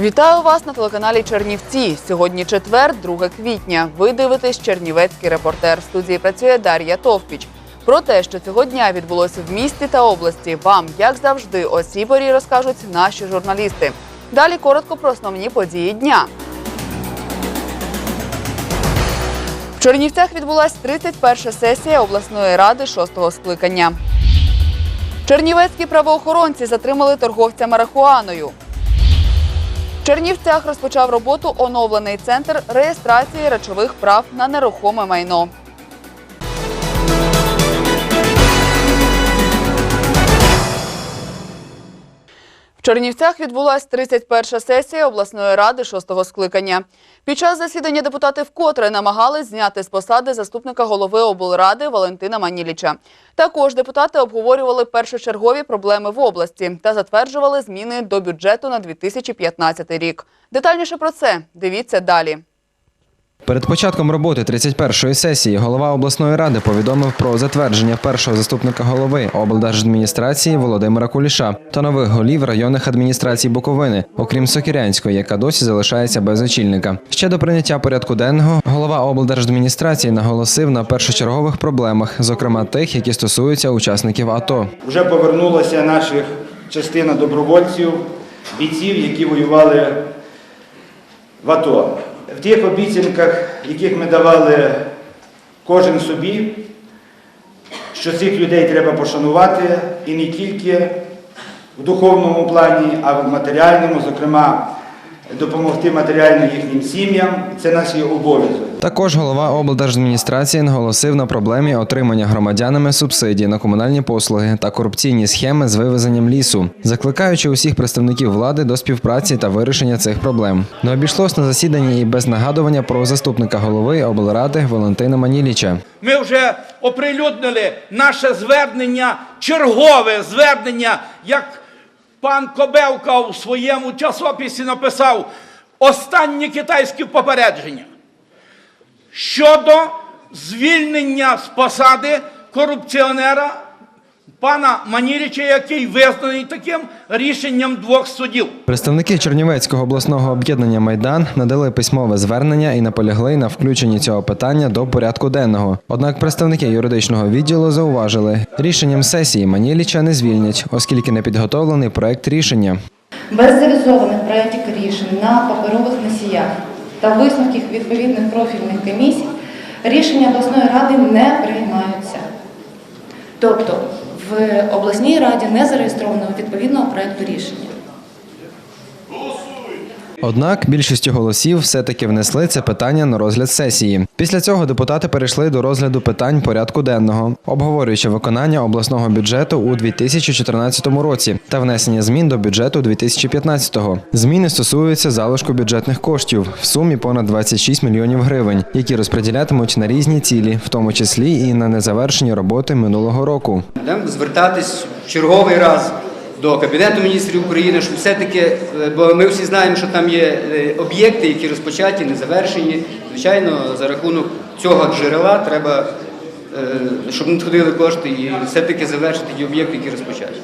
Вітаю вас на телеканалі Чернівці. Сьогодні четвер, 2 квітня. Ви дивитесь Чернівецький репортер. В студії працює Дар'я Товпіч. Про те, що цього дня відбулося в місті та області, вам, як завжди, о цій розкажуть наші журналісти. Далі коротко про основні події дня. В Чернівцях відбулася 31 сесія обласної ради 6-го скликання. Чернівецькі правоохоронці затримали торговця марихуаною. Чернівцях розпочав роботу оновлений центр реєстрації речових прав на нерухоме майно. Чернівцях відбулася 31 сесія обласної ради 6-го скликання. Під час засідання депутати вкотре намагались зняти з посади заступника голови облради Валентина Маніліча. Також депутати обговорювали першочергові проблеми в області та затверджували зміни до бюджету на 2015 рік. Детальніше про це дивіться далі. Перед початком роботи 31-ї сесії голова обласної ради повідомив про затвердження першого заступника голови облдержадміністрації Володимира Куліша та нових голів районних адміністрацій Буковини, окрім Сокірянської, яка досі залишається без очільника. Ще до прийняття порядку денного голова облдержадміністрації наголосив на першочергових проблемах, зокрема тих, які стосуються учасників АТО. Вже повернулася наших частина добровольців, бійців, які воювали в АТО. В тих обіцянках, яких ми давали кожен собі, що цих людей треба пошанувати і не тільки в духовному плані, а в матеріальному, зокрема, допомогти матеріально їхнім сім'ям. Це наш є обов'язок. Також голова облдержадміністрації наголосив на проблемі отримання громадянами субсидій на комунальні послуги та корупційні схеми з вивезенням лісу, закликаючи усіх представників влади до співпраці та вирішення цих проблем. Не обійшлось на засіданні і без нагадування про заступника голови облради Валентина Маніліча. Ми вже оприлюднили наше звернення, чергове звернення, як пан Кобелка у своєму часописі написав останнє китайське попередження щодо звільнення з посади корупціонера пана Маніліча, який визнаний таким рішенням двох судів. Представники Чернівецького обласного об'єднання Майдан надали письмове звернення і наполягли на включенні цього питання до порядку денного. Однак представники юридичного відділу зауважили, рішенням сесії Маніліча не звільнять, оскільки не підготовлений проект рішення. Без завізованих проєктів рішень на паперових носіях та висновків відповідних профільних комісій рішення обласної ради не приймаються. Тобто в обласній раді не зареєстровано відповідного проєкту рішення. Однак більшістю голосів все-таки внесли це питання на розгляд сесії. Після цього депутати перейшли до розгляду питань порядку денного, обговорюючи виконання обласного бюджету у 2014 році та внесення змін до бюджету 2015-го. Зміни стосуються залишку бюджетних коштів в сумі понад 26 мільйонів гривень, які розподілятимуть на різні цілі, в тому числі і на незавершені роботи минулого року. Будемо звертатись черговий раз до Кабінету міністрів України, щоб все-таки, е, бо ми всі знаємо, що там є е, об'єкти, які розпочаті, не завершені. Звичайно, за рахунок цього джерела треба, е, щоб не надходили кошти і все-таки завершити ті об'єкти, які розпочаті.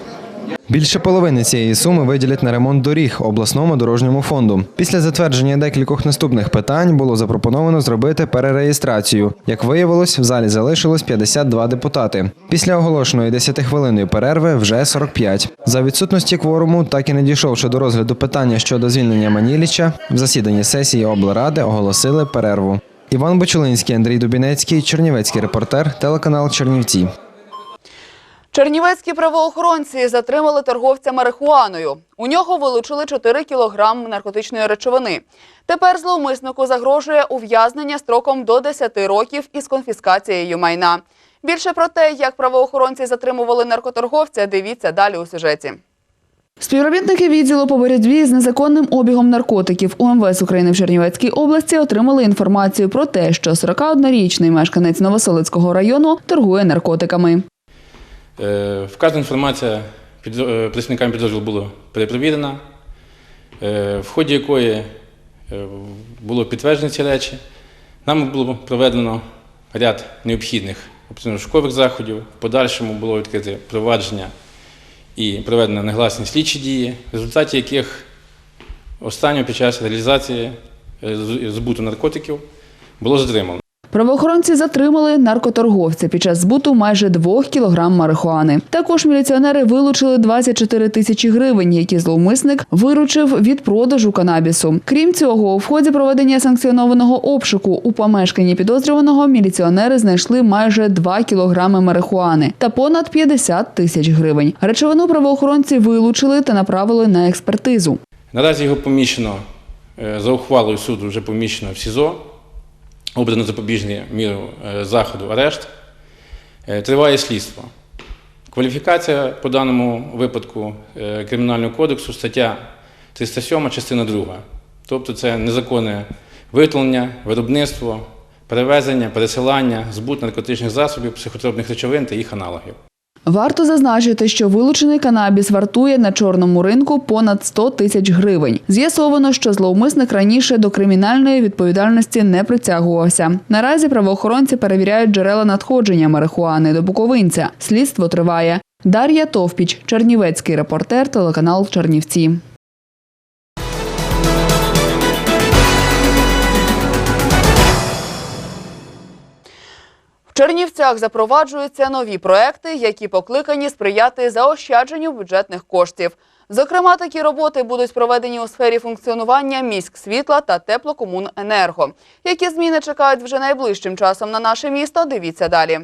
Більше половини цієї суми виділять на ремонт доріг обласному дорожньому фонду. Після затвердження декількох наступних питань було запропоновано зробити перереєстрацію. Як виявилось, в залі залишилось 52 депутати. Після оголошеної 10-хвилинної перерви вже 45. За відсутності кворуму, так і не дійшовши до розгляду питання щодо звільнення Маніліча, в засіданні сесії облради оголосили перерву. Іван Бочулинський, Андрій Дубінецький, Чернівецький репортер, телеканал Чернівці. Чернівецькі правоохоронці затримали торговця марихуаною. У нього вилучили 4 кілограм наркотичної речовини. Тепер зловмиснику загрожує ув'язнення строком до 10 років із конфіскацією майна. Більше про те, як правоохоронці затримували наркоторговця, дивіться далі у сюжеті. Співробітники відділу по боротьбі з незаконним обігом наркотиків УМВС України в Чернівецькій області отримали інформацію про те, що 41-річний мешканець Новоселицького району торгує наркотиками. Е, Вказана інформація е, представниками підрозділу була перепровірена, е, в ході якої було підтверджено ці речі. Нам було проведено ряд необхідних оперативно-шукових заходів. В подальшому було відкрите провадження і проведено негласні слідчі дії, в результаті яких останнього під час реалізації збуту наркотиків було затримано. Правоохоронці затримали наркоторговця під час збуту майже двох кілограм марихуани. Також міліціонери вилучили 24 тисячі гривень, які зловмисник виручив від продажу канабісу. Крім цього, у ході проведення санкціонованого обшуку у помешканні підозрюваного міліціонери знайшли майже 2 кілограми марихуани та понад 50 тисяч гривень. Речовину правоохоронці вилучили та направили на експертизу. Наразі його поміщено е, за ухвалою суду, вже поміщено в СІЗО, обрано запобіжні міру е, заходу арешт. Е, Триває слідство. Кваліфікація по даному випадку е, Кримінального кодексу стаття 307, частина 2. Тобто це незаконне виготовлення, виробництво, перевезення, пересилання, збут наркотичних засобів, психотропних речовин та їх аналогів. Варто зазначити, що вилучений канабіс вартує на чорному ринку понад 100 тисяч гривень. З'ясовано, що зловмисник раніше до кримінальної відповідальності не притягувався. Наразі правоохоронці перевіряють джерела надходження марихуани до буковинця. Слідство триває. Дар'я Товпіч, Чернівецький репортер, телеканал Чернівці. Чернівцях запроваджуються нові проекти, які покликані сприяти заощадженню бюджетних коштів. Зокрема, такі роботи будуть проведені у сфері функціонування міськ світла та теплокомуненерго. Які зміни чекають вже найближчим часом на наше місто? Дивіться далі.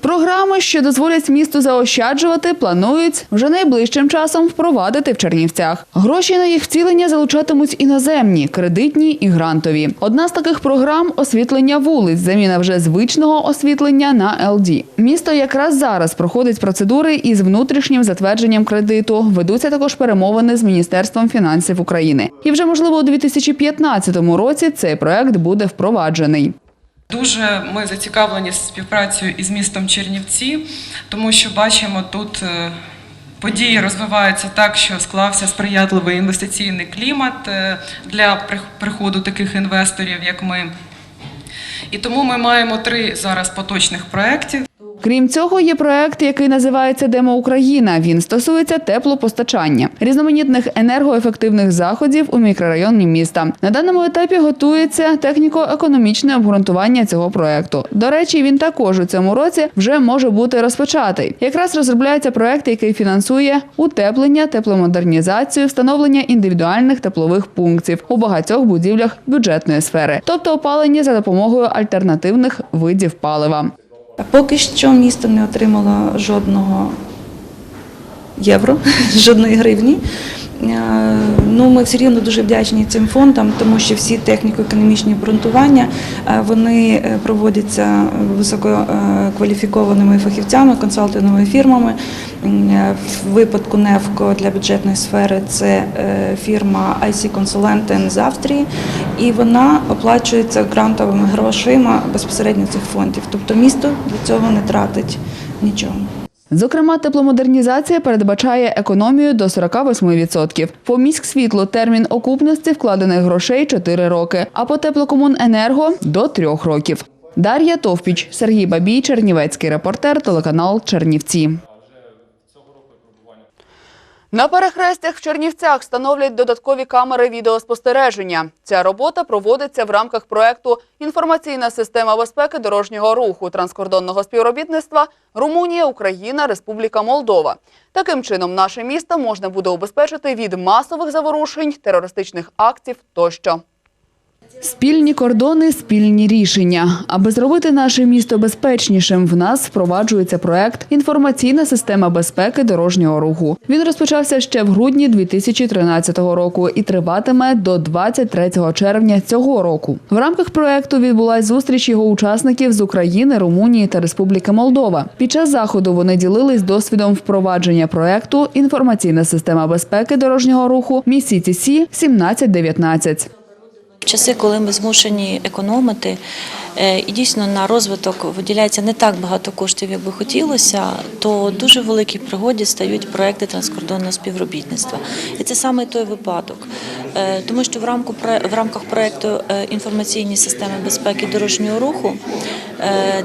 Програми, що дозволять місту заощаджувати, планують вже найближчим часом впровадити в Чернівцях. Гроші на їх втілення залучатимуть іноземні, кредитні і грантові. Одна з таких програм освітлення вулиць, заміна вже звичного освітлення на LD. Місто якраз зараз проходить процедури із внутрішнім затвердженням кредиту. Ведуться також перемовини з Міністерством фінансів України. І вже можливо у 2015 році цей проект буде впроваджений. Дуже ми зацікавлені співпрацею із містом Чернівці, тому що бачимо тут е, події розвиваються так, що склався сприятливий інвестиційний клімат е, для приходу таких інвесторів, як ми. І тому ми маємо три зараз поточних проєктів. Крім цього, є проект, який називається Демо Україна. Він стосується теплопостачання, різноманітних енергоефективних заходів у мікрорайоні міста. На даному етапі готується техніко-економічне обґрунтування цього проекту. До речі, він також у цьому році вже може бути розпочатий. Якраз розробляється проект, який фінансує утеплення, тепломодернізацію, встановлення індивідуальних теплових пунктів у багатьох будівлях бюджетної сфери, тобто опалення за допомогою альтернативних видів палива. Поки що місто не отримало жодного євро, жодної гривні. Е, Ну, ми все рівно дуже вдячні цим фондам, тому що всі техніко-економічні обґрунтування е, вони е, проводяться висококваліфікованими фахівцями, консалтинговими фірмами. В випадку НЕВКО для бюджетної сфери це фірма IC Consultant з Австрії, і вона оплачується грантовими грошима безпосередньо цих фондів. Тобто місто для цього не тратить нічого. Зокрема, тепломодернізація передбачає економію до 48%. По міськсвітлу термін окупності вкладених грошей 4 роки, а по теплокомуненерго – до 3 років. Дар'я Товпіч, Сергій Бабій, Чернівецький репортер, телеканал Чернівці. На перехрестях в Чернівцях встановлять додаткові камери відеоспостереження. Ця робота проводиться в рамках проекту Інформаційна система безпеки дорожнього руху транскордонного співробітництва Румунія, Україна, Республіка Молдова. Таким чином, наше місто можна буде убезпечити від масових заворушень, терористичних актів тощо. Спільні кордони, спільні рішення. Аби зробити наше місто безпечнішим, в нас впроваджується проект Інформаційна система безпеки дорожнього руху. Він розпочався ще в грудні 2013 року і триватиме до 23 червня цього року. В рамках проекту відбулась зустріч його учасників з України, Румунії та Республіки Молдова. Під час заходу вони ділились досвідом впровадження проекту Інформаційна система безпеки дорожнього руху місяці Сі 1719 Часи, коли ми змушені економити, е, і дійсно на розвиток виділяється не так багато коштів, як би хотілося, то дуже великій пригоді стають проекти транскордонного співробітництва. І це саме той випадок, Е, тому що в рамку в рамках проекту е, інформаційні системи безпеки дорожнього руху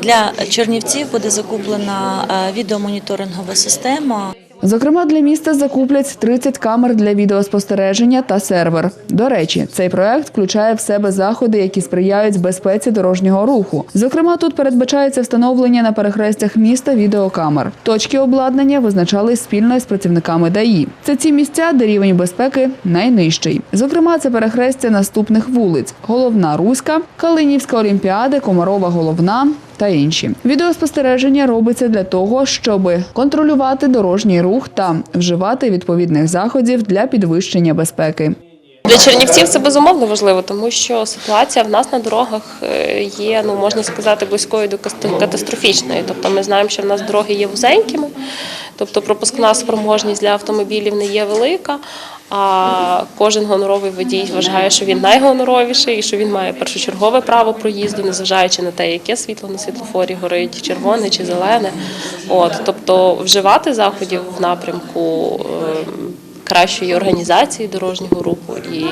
для Чернівців буде закуплена відеомоніторингова система. Зокрема, для міста закуплять 30 камер для відеоспостереження та сервер. До речі, цей проект включає в себе заходи, які сприяють безпеці дорожнього руху. Зокрема, тут передбачається встановлення на перехрестях міста відеокамер. Точки обладнання визначались спільно з працівниками ДАІ. Це ті місця, де рівень безпеки найнижчий. Зокрема, це перехрестя наступних вулиць: Головна Руська, Калинівська Олімпіади, Комарова Головна. Та інші відеоспостереження робиться для того, щоб контролювати дорожній рух та вживати відповідних заходів для підвищення безпеки. Для чернівців це безумовно важливо, тому що ситуація в нас на дорогах е, є, ну можна сказати, близькою до катастрофічної. Тобто ми знаємо, що в нас дороги є вузенькими, тобто пропускна спроможність для автомобілів не є велика. А кожен гоноровий водій вважає, що він найгоноровіший і що він має першочергове право проїзду, незважаючи на те, яке світло на світлофорі горить, червоне чи зелене. От тобто вживати заходів в напрямку ем, кращої організації дорожнього руху і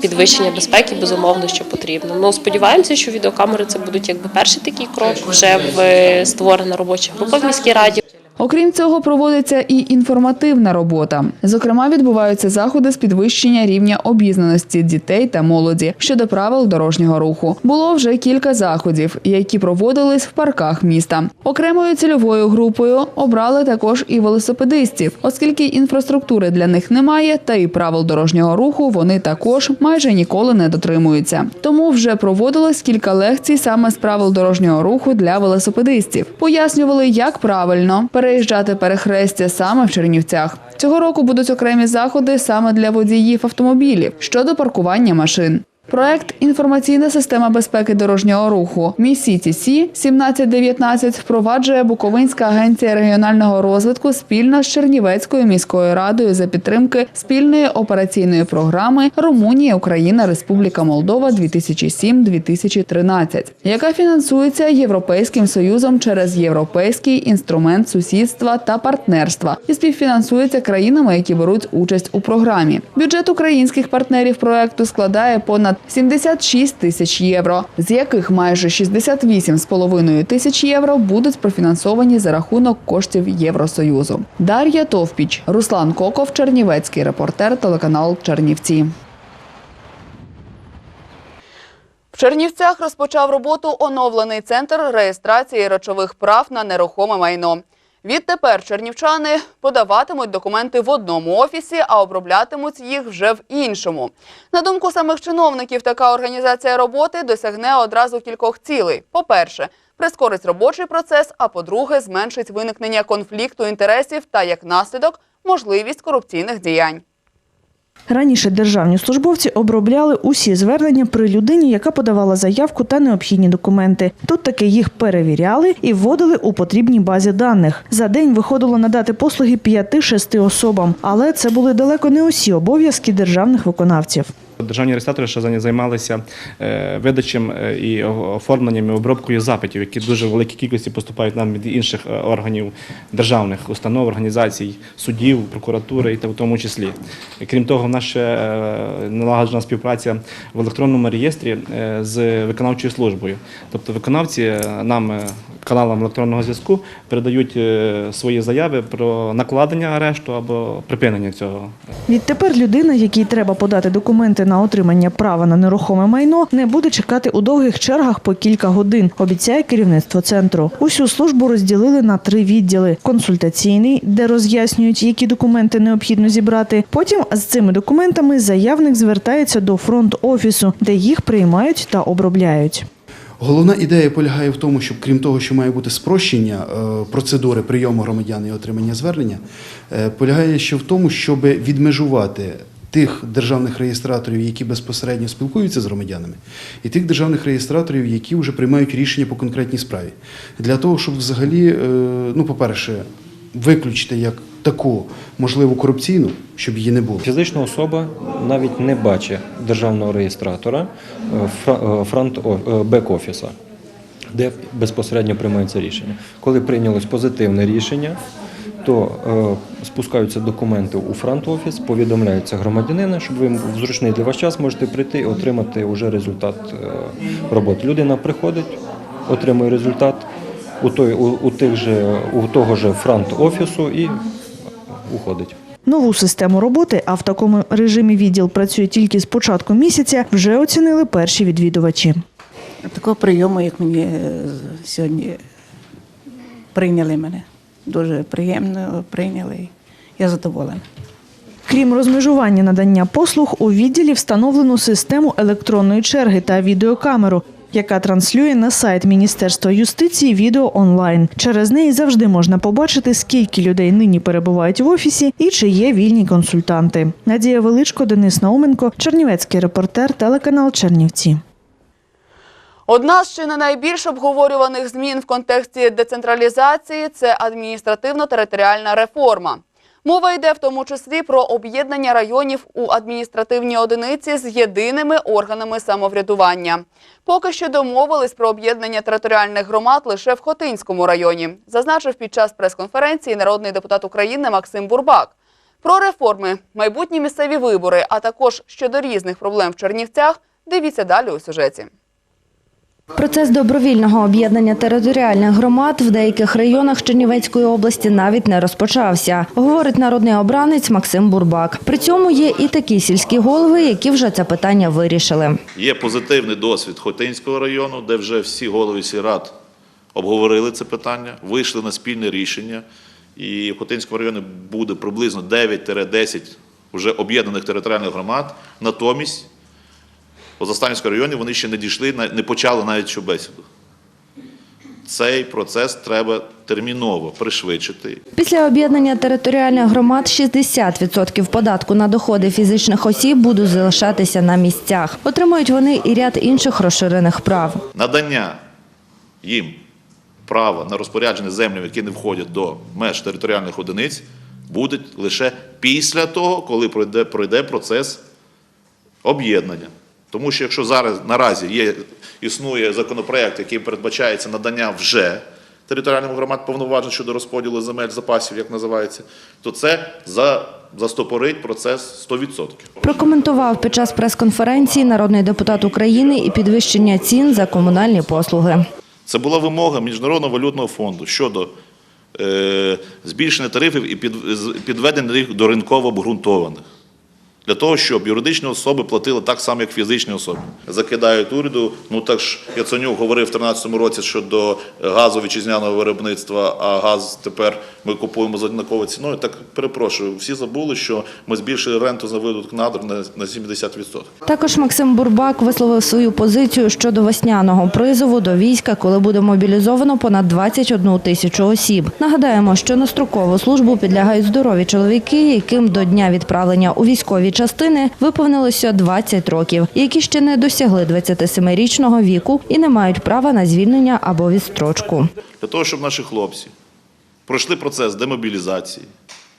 підвищення безпеки, безумовно, що потрібно. Ну сподіваємося, що відеокамери це будуть якби перший такий крок. Вже в створена робоча група в міській раді. Окрім цього, проводиться і інформативна робота. Зокрема, відбуваються заходи з підвищення рівня обізнаності дітей та молоді щодо правил дорожнього руху. Було вже кілька заходів, які проводились в парках міста. Окремою цільовою групою обрали також і велосипедистів, оскільки інфраструктури для них немає, та і правил дорожнього руху вони також майже ніколи не дотримуються. Тому вже проводилось кілька лекцій саме з правил дорожнього руху для велосипедистів. Пояснювали, як правильно переїжджати перехрестя саме в Чернівцях. Цього року будуть окремі заходи саме для водіїв автомобілів щодо паркування машин. Проект Інформаційна система безпеки дорожнього руху МІСІТІСі 1719 впроваджує Буковинська агенція регіонального розвитку спільно з Чернівецькою міською радою за підтримки спільної операційної програми Румунія, Україна, Республіка Молдова 2007-2013, яка фінансується Європейським союзом через Європейський інструмент сусідства та партнерства і співфінансується країнами, які беруть участь у програмі. Бюджет українських партнерів проекту складає понад 76 тисяч євро, з яких майже 68,5 тисяч євро будуть профінансовані за рахунок коштів Євросоюзу. Дар'я Товпіч, Руслан Коков, Чернівецький репортер, телеканал Чернівці. В Чернівцях розпочав роботу оновлений центр реєстрації речових прав на нерухоме майно. Відтепер чернівчани подаватимуть документи в одному офісі, а оброблятимуть їх вже в іншому. На думку самих чиновників, така організація роботи досягне одразу кількох цілей. По-перше, прискорить робочий процес, а по-друге, зменшить виникнення конфлікту інтересів та як наслідок можливість корупційних діянь. Раніше державні службовці обробляли усі звернення при людині, яка подавала заявку та необхідні документи. Тут таки їх перевіряли і вводили у потрібній базі даних. За день виходило надати послуги 5-6 особам, але це були далеко не усі обов'язки державних виконавців. Державні реєстратори ще займалися е, видачем е, і оформленням і обробкою запитів, які дуже в великій кількості поступають нам від інших е, органів державних установ, організацій, судів, прокуратури і в тому числі. Крім того, в нас ще налагоджена співпраця в електронному реєстрі з виконавчою службою. Тобто виконавці нам, каналам електронного зв'язку, передають свої заяви про накладення арешту або припинення цього Відтепер людина, якій треба подати документи на отримання права на нерухоме майно, не буде чекати у довгих чергах по кілька годин, обіцяє керівництво центру. Усю службу розділили на три відділи: консультаційний, де роз'яснюють, які документи необхідно зібрати. Потім з цими документами заявник звертається до фронт-офісу, де їх приймають та обробляють. Головна ідея полягає в тому, щоб крім того, що має бути спрощення е, процедури прийому громадян і отримання звернення, е, полягає ще в тому, щоб відмежувати тих державних реєстраторів, які безпосередньо спілкуються з громадянами, і тих державних реєстраторів, які вже приймають рішення по конкретній справі. Для того, щоб взагалі, е, ну, по-перше, виключити як таку можливу корупційну, щоб її не було. Фізична особа навіть не бачить державного реєстратора е, е, фронт бек-офіса, де безпосередньо приймається рішення. Коли прийнялось позитивне рішення, то е, спускаються документи у фронт-офіс, повідомляється громадянина, щоб ви в зручний для вас час можете прийти і отримати вже результат е, роботи. Людина приходить, отримує результат, у, той, у, у, тих же, у того же фронт-офісу і уходить. Нову систему роботи, а в такому режимі відділ працює тільки з початку місяця, вже оцінили перші відвідувачі. Такого прийому, як мені е, сьогодні прийняли мене. Дуже приємно прийняли. Я задоволена. Крім розмежування надання послуг, у відділі встановлено систему електронної черги та відеокамеру, яка транслює на сайт Міністерства юстиції відео онлайн. Через неї завжди можна побачити, скільки людей нині перебувають в офісі і чи є вільні консультанти. Надія Величко, Денис Науменко, Чернівецький репортер, телеканал Чернівці. Одна з чи не найбільш обговорюваних змін в контексті децентралізації це адміністративно-територіальна реформа. Мова йде в тому числі про об'єднання районів у адміністративні одиниці з єдиними органами самоврядування. Поки що домовились про об'єднання територіальних громад лише в Хотинському районі, зазначив під час прес-конференції народний депутат України Максим Бурбак. Про реформи, майбутні місцеві вибори, а також щодо різних проблем в Чернівцях, дивіться далі у сюжеті. Процес добровільного об'єднання територіальних громад в деяких районах Чернівецької області навіть не розпочався, говорить народний обранець Максим Бурбак. При цьому є і такі сільські голови, які вже це питання вирішили. Є позитивний досвід Хотинського району, де вже всі голови сільрад обговорили це питання, вийшли на спільне рішення. І в Хотинському районі буде приблизно 9-10 вже об'єднаних територіальних громад. Натомість у Застанівському районі вони ще не дійшли, не почали навіть цю бесіду. Цей процес треба терміново пришвидшити. Після об'єднання територіальних громад 60% податку на доходи фізичних осіб будуть залишатися на місцях. Отримують вони і ряд інших розширених прав. Надання їм права на розпорядження землями, які не входять до меж територіальних одиниць, буде лише після того, коли пройде, пройде процес об'єднання. Тому що якщо зараз наразі є, існує законопроект, який передбачається надання вже територіальним громад повноважень щодо розподілу земель запасів, як називається, то це за, застопорить процес 100%. Прокоментував під час прес-конференції народний депутат України і підвищення цін за комунальні послуги. Це була вимога Міжнародного валютного фонду щодо е, збільшення тарифів і під, підведення їх до ринково обґрунтованих. Для того, щоб юридичні особи платили так само, як фізичні особи. Закидають уряду. Ну так ж Яценюк говорив в 2013 році щодо газу вітчизняного виробництва, а газ тепер ми купуємо за однаковою ціною. Так перепрошую, всі забули, що ми збільшили ренту за видобуток надр на, на 70%. Також Максим Бурбак висловив свою позицію щодо весняного призову до війська, коли буде мобілізовано понад 21 тисячу осіб. Нагадаємо, що на строкову службу підлягають здорові чоловіки, яким до дня відправлення у військові частини виповнилося 20 років, які ще не досягли 27-річного віку і не мають права на звільнення або відстрочку. Для того, щоб наші хлопці пройшли процес демобілізації.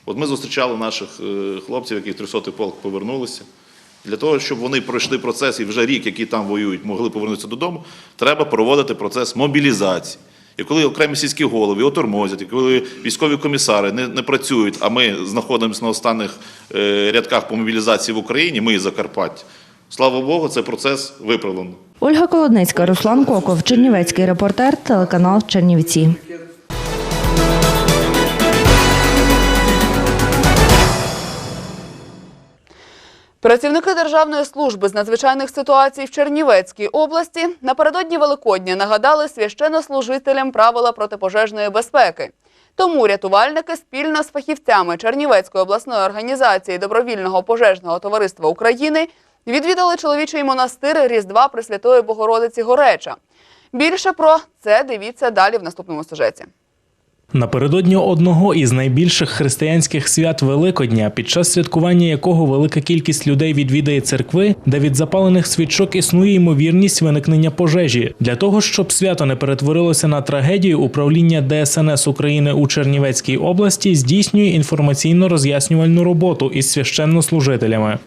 От ми зустрічали наших е, хлопців, які в 300-й полк повернулися. Для того, щоб вони пройшли процес і вже рік, які там воюють, могли повернутися додому, треба проводити процес мобілізації. І коли окремі сільські голови отормозять, і коли військові комісари не, не працюють, а ми знаходимося на останніх е, рядках по мобілізації в Україні, ми і Закарпаття, слава Богу, цей процес виправлено. Ольга Колодницька, Руслан Коков, Чернівецький репортер, телеканал Чернівці. Працівники Державної служби з надзвичайних ситуацій в Чернівецькій області напередодні Великодня нагадали священнослужителям правила протипожежної безпеки. Тому рятувальники спільно з фахівцями Чернівецької обласної організації Добровільного пожежного товариства України відвідали чоловічий монастир Різдва Пресвятої Богородиці Гореча. Більше про це дивіться далі в наступному сюжеті. Напередодні одного із найбільших християнських свят Великодня, під час святкування якого велика кількість людей відвідає церкви, де від запалених свічок існує ймовірність виникнення пожежі. Для того щоб свято не перетворилося на трагедію, управління ДСНС України у Чернівецькій області здійснює інформаційно-роз'яснювальну роботу із священнослужителями.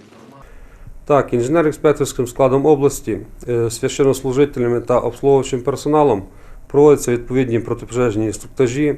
Так, інженер-експерторським складом області, е, священнослужителями та обслуговуючим персоналом проводяться відповідні протипожежні інструктажі,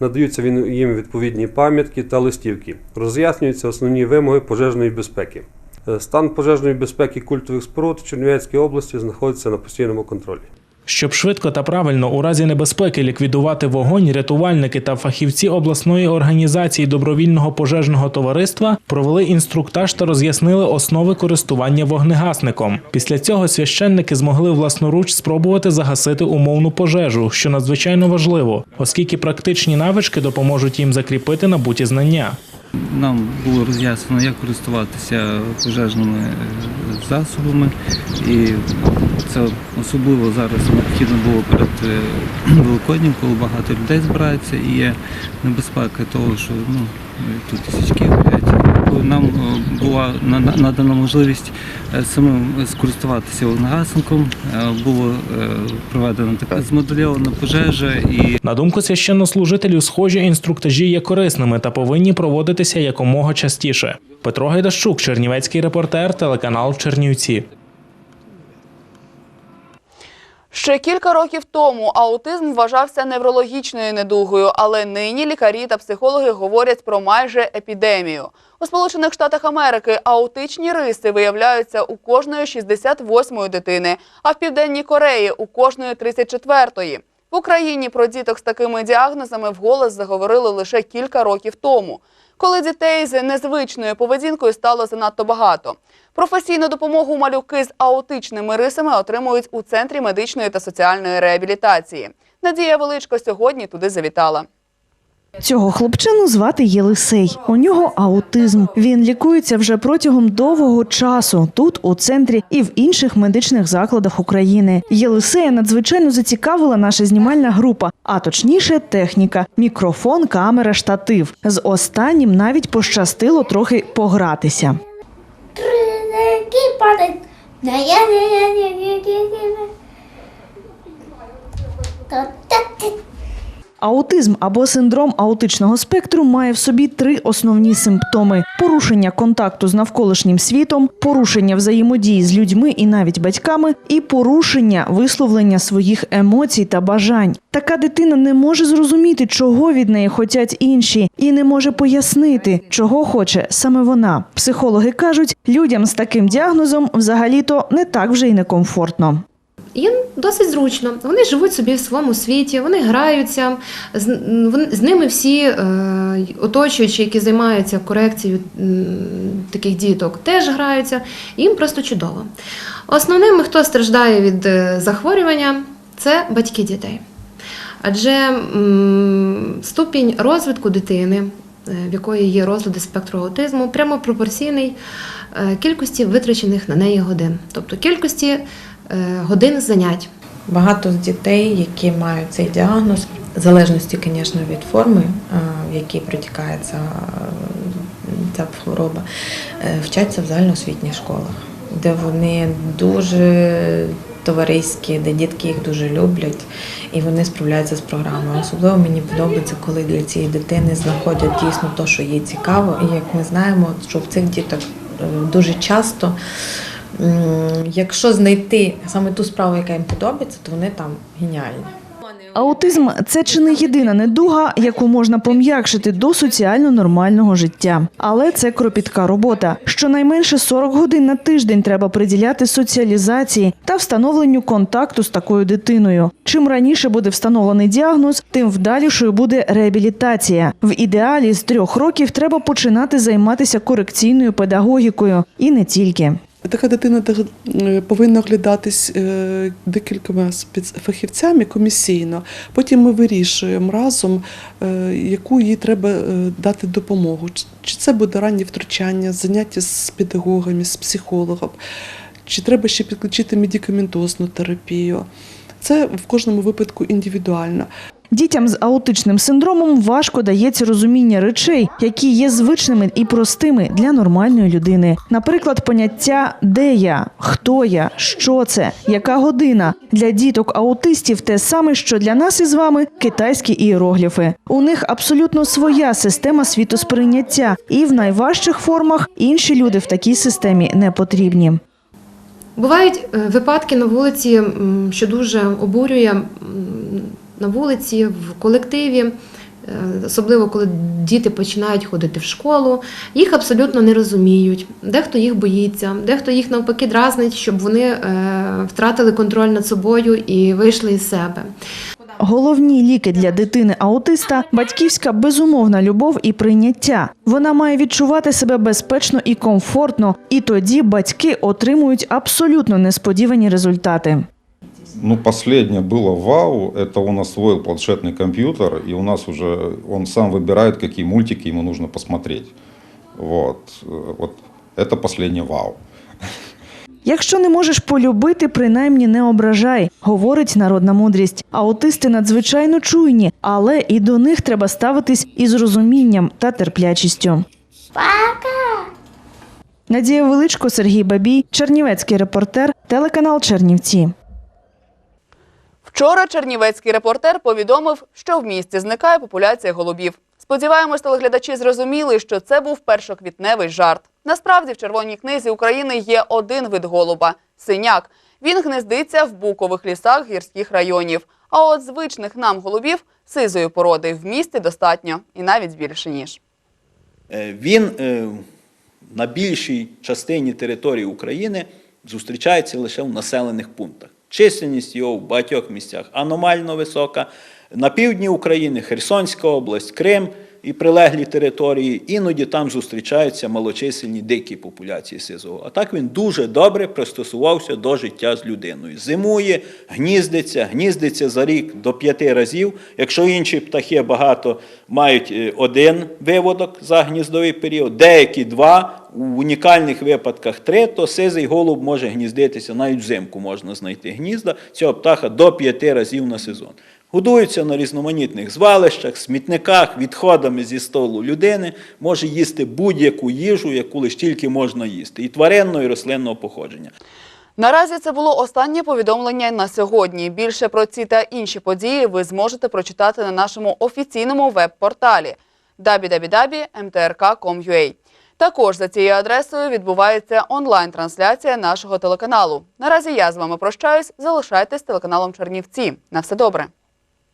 надаються їм відповідні пам'ятки та листівки, роз'яснюються основні вимоги пожежної безпеки. Е, Стан пожежної безпеки культових споруд в Чернівецькій області знаходиться на постійному контролі. Щоб швидко та правильно у разі небезпеки ліквідувати вогонь, рятувальники та фахівці обласної організації добровільного пожежного товариства провели інструктаж та роз'яснили основи користування вогнегасником. Після цього священники змогли власноруч спробувати загасити умовну пожежу, що надзвичайно важливо, оскільки практичні навички допоможуть їм закріпити набуті знання. Нам було роз'яснено, як користуватися пожежними е, засобами, і це особливо зараз необхідно було перед е, Великоднім, коли багато людей збирається і є небезпека того, що ну, тут тисячки горять. Нам е, була на- на- надана можливість е, самим скористуватися вогнегасником, е, було проведено така змодельована пожежа і На думку священнослужителів, схожі інструктажі є корисними та повинні проводитися якомога частіше. Петро Гайдащук, Чернівецький репортер, телеканал Чернівці. Ще кілька років тому аутизм вважався неврологічною недугою, але нині лікарі та психологи говорять про майже епідемію. У Сполучених Штатах Америки аутичні риси виявляються у кожної 68-ї дитини, а в Південній Кореї у кожної 34-ї. В Україні про діток з такими діагнозами вголос заговорили лише кілька років тому, коли дітей з незвичною поведінкою стало занадто багато. Професійну допомогу малюки з аутичними рисами отримують у центрі медичної та соціальної реабілітації. Надія Величко сьогодні туди завітала. Цього хлопчину звати Єлисей. У нього аутизм. Він лікується вже протягом довгого часу тут, у центрі і в інших медичних закладах України. Єлисея надзвичайно зацікавила наша знімальна група, а точніше, техніка: мікрофон, камера, штатив. З останнім навіть пощастило трохи погратися. Аутизм або синдром аутичного спектру має в собі три основні симптоми: порушення контакту з навколишнім світом, порушення взаємодії з людьми і навіть батьками, і порушення висловлення своїх емоцій та бажань. Така дитина не може зрозуміти, чого від неї хочуть інші, і не може пояснити, чого хоче саме вона. Психологи кажуть, людям з таким діагнозом взагалі-то не так вже й некомфортно. Їм досить зручно. Вони живуть собі в своєму світі, вони граються. З, ними всі е, оточуючі, які займаються корекцією таких діток, теж граються. Їм просто чудово. Основним, хто страждає від е, захворювання, це батьки дітей. Адже ступінь розвитку дитини, е, в якої є розлади спектру аутизму, прямо пропорційний кількості витрачених на неї годин, тобто кількості годин занять. Багато з дітей, які мають цей діагноз, в залежності, звісно, від форми, е, в якій протікає ця, хвороба, е, вчаться в загальноосвітніх школах, де вони дуже товариські, де дітки їх дуже люблять і вони справляються з програмою. Особливо мені подобається, коли для цієї дитини знаходять дійсно те, що їй цікаво. І як ми знаємо, що в цих діток е, дуже часто. Якщо знайти саме ту справу, яка їм подобається, то вони там геніальні. Аутизм це чи не єдина недуга, яку можна пом'якшити до соціально нормального життя. Але це кропітка робота. Щонайменше 40 годин на тиждень треба приділяти соціалізації та встановленню контакту з такою дитиною. Чим раніше буде встановлений діагноз, тим вдалішою буде реабілітація. В ідеалі з трьох років треба починати займатися корекційною педагогікою і не тільки. Така дитина е, повинна оглядатись е, декількома спецфахівцями комісійно. Потім ми вирішуємо разом, е, яку їй треба дати допомогу. Чи це буде раннє втручання, заняття з педагогами, з психологом, чи треба ще підключити медикаментозну терапію. Це в кожному випадку індивідуально. Дітям з аутичним синдромом важко дається розуміння речей, які є звичними і простими для нормальної людини. Наприклад, поняття де я, хто я, що це, яка година для діток аутистів те саме, що для нас із вами китайські ієрогліфи. У них абсолютно своя система світосприйняття, і в найважчих формах інші люди в такій системі не потрібні. Бувають е, випадки на вулиці, що дуже обурює на вулиці, в колективі, Е, Особливо коли діти починають ходити в школу, їх абсолютно не розуміють. Дехто їх боїться, дехто їх навпаки дразнить, щоб вони е, втратили контроль над собою і вийшли із себе. Головні ліки для дитини аутиста батьківська безумовна любов і прийняття. Вона має відчувати себе безпечно і комфортно, і тоді батьки отримують абсолютно несподівані результати. Ну, последнее было вау, это он освоил планшетный компьютер, и у нас уже он сам выбирает, какие мультики ему нужно посмотреть. Вот, Э, вот это последнее вау. Якщо не можеш полюбити, принаймні не ображай, говорить народна мудрість. Аутисти надзвичайно чуйні, але і до них треба ставитись із розумінням та терплячістю. Пока! Надія Величко, Сергій Бабій, Чернівецький репортер, телеканал Чернівці. Вчора чернівецький репортер повідомив, що в місті зникає популяція голубів. Сподіваємось, телеглядачі зрозуміли, що це був першоквітневий жарт. Насправді в Червоній книзі України є один вид голуба синяк. Він гнездиться в букових лісах гірських районів. А от звичних нам голубів сизої породи в місті достатньо і навіть більше ніж. Е, Він е, на більшій частині території України зустрічається лише в населених пунктах. Чисельність його в багатьох місцях аномально висока. На півдні України Херсонська область, Крим і прилеглі території, іноді там зустрічаються малочисельні дикі популяції сизого. А так він дуже добре пристосувався до життя з людиною. Зимує, гніздиться, гніздиться за рік до п'яти разів. Якщо інші птахи багато мають е, один виводок за гніздовий період, деякі два, у унікальних випадках три, то сизий голуб може гніздитися, навіть взимку можна знайти гнізда цього птаха до п'яти разів на сезон. Годуються на різноманітних звалищах, смітниках, відходами зі столу людини, може їсти будь-яку їжу, яку лише тільки можна їсти, і тваринного, і рослинного походження. Наразі це було останнє повідомлення на сьогодні. Більше про ці та інші події ви зможете прочитати на нашому офіційному веб-порталі www.mtrk.com.ua. Також за цією адресою відбувається онлайн-трансляція нашого телеканалу. Наразі я з вами прощаюсь. Залишайтесь телеканалом Чернівці. На все добре.